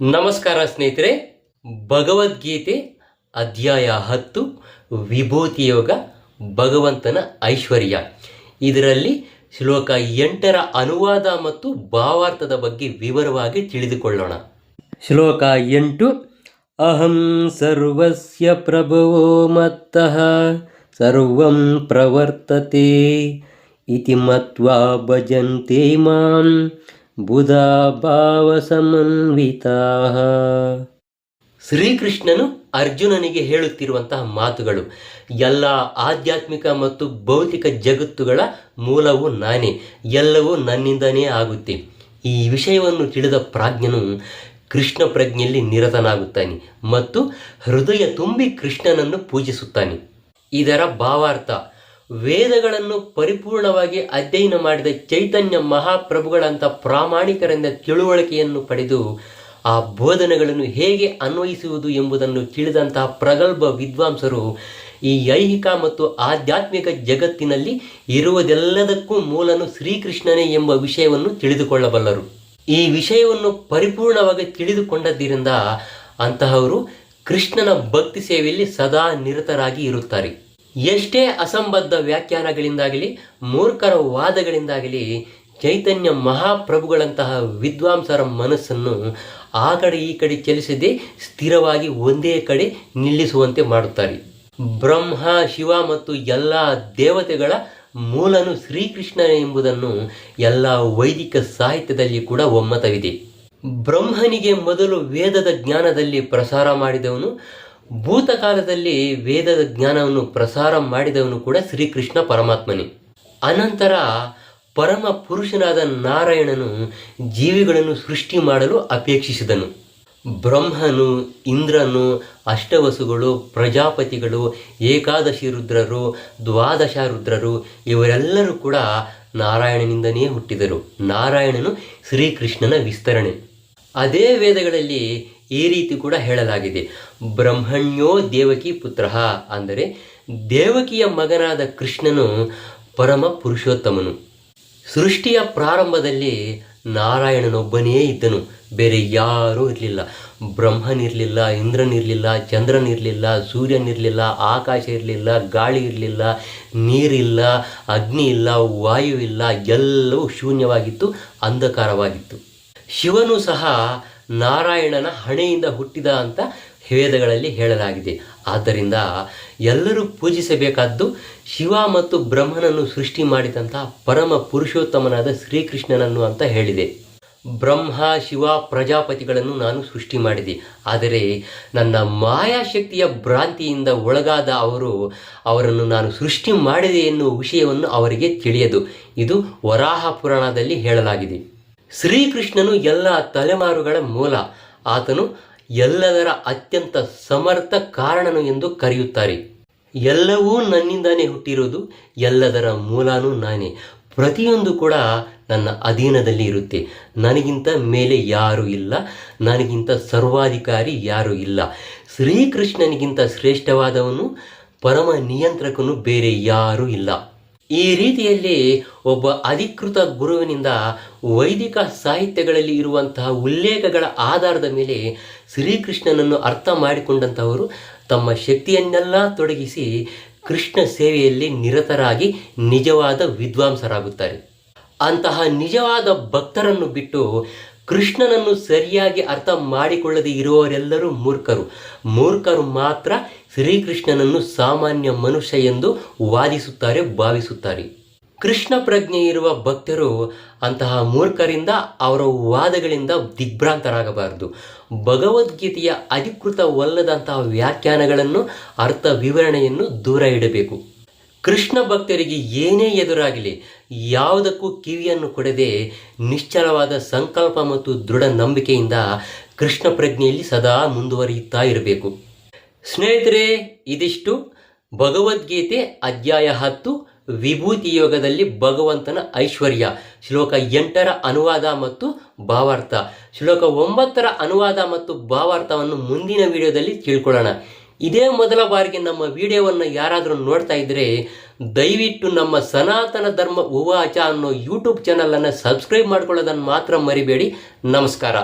ನಮಸ್ಕಾರ ಸ್ನೇಹಿತರೆ, ಭಗವದ್ಗೀತೆ ಅಧ್ಯಾಯ ಹತ್ತು, ವಿಭೂತಿ ಯೋಗ, ಭಗವಂತನ ಐಶ್ವರ್ಯ. ಇದರಲ್ಲಿ ಶ್ಲೋಕ ಎಂಟರ ಅನುವಾದ ಮತ್ತು ಭಾವಾರ್ಥದ ಬಗ್ಗೆ ವಿವರವಾಗಿ ತಿಳಿದುಕೊಳ್ಳೋಣ. ಶ್ಲೋಕ ಎಂಟು, ಅಹಂ ಸರ್ವಸ್ಯ ಪ್ರಭವೋ ಮತ್ತಃ, ಸರ್ವಂ ಪ್ರವರ್ತತೆ, ಇತಿ ಮತ್ವಾ ಭಜಂತೆ ಮಾಂ ಬುಧಾ ಭಾವಸಮನ್ವಿತಾ ಶ್ರೀಕೃಷ್ಣನು ಅರ್ಜುನನಿಗೆ ಹೇಳುತ್ತಿರುವಂತಹ ಮಾತುಗಳು, ಎಲ್ಲ ಆಧ್ಯಾತ್ಮಿಕ ಮತ್ತು ಭೌತಿಕ ಜಗತ್ತುಗಳ ಮೂಲವು ನಾನೇ, ಎಲ್ಲವೂ ನನ್ನಿಂದನೇ ಆಗುತ್ತೆ. ಈ ವಿಷಯವನ್ನು ತಿಳಿದ ಪ್ರಾಜ್ಞನು ಕೃಷ್ಣ ಪ್ರಜ್ಞೆಯಲ್ಲಿ ನಿರತನಾಗುತ್ತಾನೆ ಮತ್ತು ಹೃದಯ ತುಂಬಿ ಕೃಷ್ಣನನ್ನು ಪೂಜಿಸುತ್ತಾನೆ. ಇದರ ಭಾವಾರ್ಥ ವೇದಗಳನ್ನು ಪರಿಪೂರ್ಣವಾಗಿ ಅಧ್ಯಯನ ಮಾಡಿದ ಚೈತನ್ಯ ಮಹಾಪ್ರಭುಗಳಂಥ ಪ್ರಾಮಾಣಿಕರಿಂದ ತಿಳುವಳಿಕೆಯನ್ನು ಪಡೆದು ಆ ಬೋಧನೆಗಳನ್ನು ಹೇಗೆ ಅನ್ವಯಿಸುವುದು ಎಂಬುದನ್ನು ತಿಳಿದಂತಹ ಪ್ರಗಲ್ಭ ವಿದ್ವಾಂಸರು ಈ ಐಹಿಕ ಮತ್ತು ಆಧ್ಯಾತ್ಮಿಕ ಜಗತ್ತಿನಲ್ಲಿ ಇರುವುದೆಲ್ಲದಕ್ಕೂ ಮೂಲನು ಶ್ರೀಕೃಷ್ಣನೇ ಎಂಬ ವಿಷಯವನ್ನು ತಿಳಿದುಕೊಳ್ಳಬಲ್ಲರು. ಈ ವಿಷಯವನ್ನು ಪರಿಪೂರ್ಣವಾಗಿ ತಿಳಿದುಕೊಂಡದ್ದರಿಂದ ಅಂತಹವರು ಕೃಷ್ಣನ ಭಕ್ತಿ ಸೇವೆಯಲ್ಲಿ ಸದಾ ನಿರತರಾಗಿ ಇರುತ್ತಾರೆ. ಎಷ್ಟೇ ಅಸಂಬದ್ಧ ವ್ಯಾಖ್ಯಾನಗಳಿಂದಾಗಲಿ ಮೂರ್ಖರ ವಾದಗಳಿಂದಾಗಲಿ ಚೈತನ್ಯ ಮಹಾಪ್ರಭುಗಳಂತಹ ವಿದ್ವಾಂಸರ ಮನಸ್ಸನ್ನು ಆ ಕಡೆ ಈ ಕಡೆ ಚಲಿಸದೆ ಸ್ಥಿರವಾಗಿ ಒಂದೇ ಕಡೆ ನಿಲ್ಲಿಸುವಂತೆ ಮಾಡುತ್ತಾರೆ. ಬ್ರಹ್ಮ, ಶಿವ ಮತ್ತು ಎಲ್ಲ ದೇವತೆಗಳ ಮೂಲನು ಶ್ರೀಕೃಷ್ಣ ಎಂಬುದನ್ನು ಎಲ್ಲ ವೈದಿಕ ಸಾಹಿತ್ಯದಲ್ಲಿ ಕೂಡ ಒಮ್ಮತವಿದೆ. ಬ್ರಹ್ಮನಿಗೆ ಮೊದಲು ವೇದದ ಜ್ಞಾನದಲ್ಲಿ ಪ್ರಸಾರ ಮಾಡಿದವನು ಭೂತಕಾಲದಲ್ಲಿ ವೇದದ ಜ್ಞಾನವನ್ನು ಪ್ರಸಾರ ಮಾಡಿದವನು ಕೂಡ ಶ್ರೀಕೃಷ್ಣ ಪರಮಾತ್ಮನೇ. ಅನಂತರ ಪರಮ ಪುರುಷನಾದ ನಾರಾಯಣನು ಜೀವಿಗಳನ್ನು ಸೃಷ್ಟಿ ಮಾಡಲು ಅಪೇಕ್ಷಿಸಿದನು. ಬ್ರಹ್ಮನು, ಇಂದ್ರನು, ಅಷ್ಟವಸುಗಳು, ಪ್ರಜಾಪತಿಗಳು, ಏಕಾದಶಿ ರುದ್ರರು, ದ್ವಾದಶ ರುದ್ರರು, ಇವರೆಲ್ಲರೂ ಕೂಡ ನಾರಾಯಣನಿಂದನೇ ಹುಟ್ಟಿದರು. ನಾರಾಯಣನು ಶ್ರೀಕೃಷ್ಣನ ವಿಸ್ತರಣೆ. ಅದೇ ವೇದಗಳಲ್ಲಿ ಈ ರೀತಿ ಕೂಡ ಹೇಳಲಾಗಿದೆ. ಬ್ರಹ್ಮಣ್ಯೋ ದೇವಕಿ ಪುತ್ರ ಅಂದರೆ ದೇವಕಿಯ ಮಗನಾದ ಕೃಷ್ಣನು ಪರಮ ಪುರುಷೋತ್ತಮನು. ಸೃಷ್ಟಿಯ ಪ್ರಾರಂಭದಲ್ಲಿ ನಾರಾಯಣನೊಬ್ಬನೇ ಇದ್ದನು. ಬೇರೆ ಯಾರೂ ಇರಲಿಲ್ಲ. ಬ್ರಹ್ಮನಿರಲಿಲ್ಲ ಇಂದ್ರನಿರಲಿಲ್ಲ ಚಂದ್ರನಿರಲಿಲ್ಲ ಸೂರ್ಯನಿರಲಿಲ್ಲ ಆಕಾಶ ಇರಲಿಲ್ಲ, ಗಾಳಿ ಇರಲಿಲ್ಲ, ನೀರಿಲ್ಲ, ಅಗ್ನಿ ಇಲ್ಲ, ವಾಯು ಇಲ್ಲ, ಎಲ್ಲವೂ ಶೂನ್ಯವಾಗಿತ್ತು, ಅಂಧಕಾರವಾಗಿತ್ತು. ಶಿವನು ಸಹ ನಾರಾಯಣನ ಹಣೆಯಿಂದ ಹುಟ್ಟಿದ ಅಂತ ವೇದಗಳಲ್ಲಿ ಹೇಳಲಾಗಿದೆ. ಆದ್ದರಿಂದ ಎಲ್ಲರೂ ಪೂಜಿಸಬೇಕಾದ್ದು ಶಿವ ಮತ್ತು ಬ್ರಹ್ಮನನ್ನು ಸೃಷ್ಟಿ ಮಾಡಿದಂತಹ ಪರಮ ಪುರುಷೋತ್ತಮನಾದ ಶ್ರೀಕೃಷ್ಣನನ್ನು ಅಂತ ಹೇಳಿದೆ. ಬ್ರಹ್ಮ, ಶಿವ, ಪ್ರಜಾಪತಿಗಳನ್ನು ನಾನು ಸೃಷ್ಟಿ ಮಾಡಿದೆ. ಆದರೆ ನನ್ನ ಮಾಯಾಶಕ್ತಿಯ ಭ್ರಾಂತಿಯಿಂದ ಒಳಗಾದ ಅವರು ಅವರನ್ನು ನಾನು ಸೃಷ್ಟಿ ಮಾಡಿದೆ ಎನ್ನುವ ವಿಷಯವನ್ನು ಅವರಿಗೆ ತಿಳಿಯದು. ಇದು ವರಾಹ ಪುರಾಣದಲ್ಲಿ ಹೇಳಲಾಗಿದೆ. ಶ್ರೀಕೃಷ್ಣನು ಎಲ್ಲ ತಲೆಮಾರುಗಳ ಮೂಲ. ಆತನು ಎಲ್ಲದರ ಅತ್ಯಂತ ಸಮರ್ಥ ಕಾರಣನು ಎಂದು ಕರೆಯುತ್ತಾರೆ. ಎಲ್ಲವೂ ನನ್ನಿಂದಾನೇ ಹುಟ್ಟಿರೋದು ಎಲ್ಲದರ ಮೂಲನೂ ನಾನೇ. ಪ್ರತಿಯೊಂದು ಕೂಡ ನನ್ನ ಅಧೀನದಲ್ಲಿ ಇರುತ್ತೆ. ನನಗಿಂತ ಮೇಲೆ ಯಾರೂ ಇಲ್ಲ, ನನಗಿಂತ ಸರ್ವಾಧಿಕಾರಿ ಯಾರೂ ಇಲ್ಲ. ಶ್ರೀಕೃಷ್ಣನಿಗಿಂತ ಶ್ರೇಷ್ಠವಾದವನು, ಪರಮ ನಿಯಂತ್ರಕನು ಬೇರೆ ಯಾರೂ ಇಲ್ಲ. ಈ ರೀತಿಯಲ್ಲಿ ಒಬ್ಬ ಅಧಿಕೃತ ಗುರುವಿನಿಂದ ವೈದಿಕ ಸಾಹಿತ್ಯಗಳಲ್ಲಿ ಇರುವಂತಹ ಉಲ್ಲೇಖಗಳ ಆಧಾರದ ಮೇಲೆ ಶ್ರೀಕೃಷ್ಣನನ್ನು ಅರ್ಥ ಮಾಡಿಕೊಂಡಂತಹವರು ತಮ್ಮ ಶಕ್ತಿಯನ್ನೆಲ್ಲ ತೊಡಗಿಸಿ ಕೃಷ್ಣ ಸೇವೆಯಲ್ಲಿ ನಿರತರಾಗಿ ನಿಜವಾದ ವಿದ್ವಾಂಸರಾಗುತ್ತಾರೆ. ಅಂತಹ ನಿಜವಾದ ಭಕ್ತರನ್ನು ಬಿಟ್ಟು ಕೃಷ್ಣನನ್ನು ಸರಿಯಾಗಿ ಅರ್ಥ ಮಾಡಿಕೊಳ್ಳದೆ ಇರುವವರೆಲ್ಲರೂ ಮೂರ್ಖರು. ಮೂರ್ಖರು ಮಾತ್ರ ಶ್ರೀಕೃಷ್ಣನನ್ನು ಸಾಮಾನ್ಯ ಮನುಷ್ಯ ಎಂದು ವಾದಿಸುತ್ತಾರೆ, ಭಾವಿಸುತ್ತಾರೆ. ಕೃಷ್ಣ ಪ್ರಜ್ಞೆ ಇರುವ ಭಕ್ತರು ಅಂತಹ ಮೂರ್ಖರಿಂದ, ಅವರ ವಾದಗಳಿಂದ ದಿಗ್ಭ್ರಾಂತರಾಗಬಾರದು. ಭಗವದ್ಗೀತೆಯ ಅಧಿಕೃತವಲ್ಲದಂತಹ ವ್ಯಾಖ್ಯಾನಗಳನ್ನು, ಅರ್ಥ ವಿವರಣೆಯನ್ನು ದೂರ ಇಡಬೇಕು. ಕೃಷ್ಣ ಭಕ್ತರಿಗೆ ಏನೇ ಎದುರಾಗಲಿ, ಯಾವುದಕ್ಕೂ ಕಿವಿಯನ್ನು ಕೊಡದೆ ನಿಶ್ಚಲವಾದ ಸಂಕಲ್ಪ ಮತ್ತು ದೃಢ ನಂಬಿಕೆಯಿಂದ ಕೃಷ್ಣ ಪ್ರಜ್ಞೆಯಲ್ಲಿ ಸದಾ ಮುಂದುವರಿಯುತ್ತಾ ಇರಬೇಕು. ಸ್ನೇಹಿತರೆ, ಇದಿಷ್ಟು. ಭಗವದ್ಗೀತೆ ಅಧ್ಯಾಯ ಹತ್ತು, ವಿಭೂತಿ ಯೋಗದಲ್ಲಿ ಭಗವಂತನ ಐಶ್ವರ್ಯ. ಶ್ಲೋಕ ಎಂಟರ ಅನುವಾದ ಮತ್ತು ಭಾವಾರ್ಥ. ಶ್ಲೋಕ ಒಂಬತ್ತರ ಅನುವಾದ ಮತ್ತು ಭಾವಾರ್ಥವನ್ನು ಮುಂದಿನ ವಿಡಿಯೋದಲ್ಲಿ ತಿಳ್ಕೊಳ್ಳೋಣ. ಇದೇ ಮೊದಲ ಬಾರಿಗೆ ನಮ್ಮ ವಿಡಿಯೋವನ್ನು ಯಾರಾದರೂ ನೋಡ್ತಾ ಇದ್ದರೆ ದಯವಿಟ್ಟು ನಮ್ಮ ಸನಾತನ ಧರ್ಮ ಉವಾಚ ಅನ್ನೋ ಯೂಟ್ಯೂಬ್ ಚಾನಲನ್ನು ಸಬ್ಸ್ಕ್ರೈಬ್ ಮಾಡ್ಕೊಳ್ಳೋದನ್ನು ಮಾತ್ರ ಮರಿಬೇಡಿ. ನಮಸ್ಕಾರ.